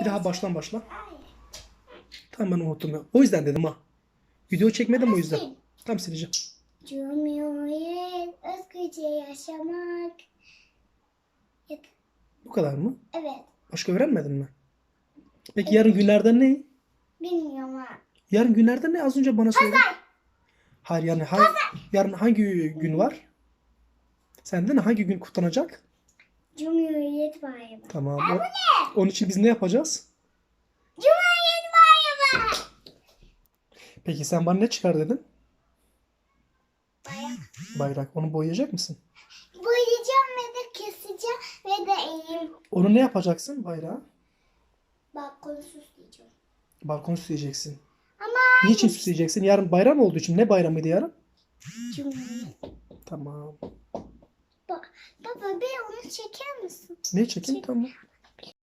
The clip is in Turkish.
Bir daha baştan başla. Tamam ben unuttum ya. O yüzden dedim ha. Video çekmedim o yüzden. Tamam sileceğim. Cumhuriyet özgürce yaşamak. Bu kadar mı? Evet. Başka öğrenmedin mi? Peki yarın günlerden ne? Bilmiyorum ha. Yarın günlerden ne? Az önce bana söyle. Hayır yani hay- yarın hangi gün var? Senden hangi gün kutlanacak? Cumhuriyet Bayramı. Tamam. O- onun için biz ne yapacağız? Cumhuriyet Bayramı. Peki sen bana ne çıkar dedin? Bayram. Bayrak. Onu boyayacak mısın? Boyayacağım ve de keseceğim ve de elim Onu ne yapacaksın bayrağı? balkonu süsleyeceğim. Balkonu süsleyeceksin. Ama Niçin süsleyeceksin? Yarın bayram olduğu için. Ne bayramıydı yarın? Cumhuriyet. Tamam. Ba- baba bir onu çeker misin? Ne çekin? Tamam.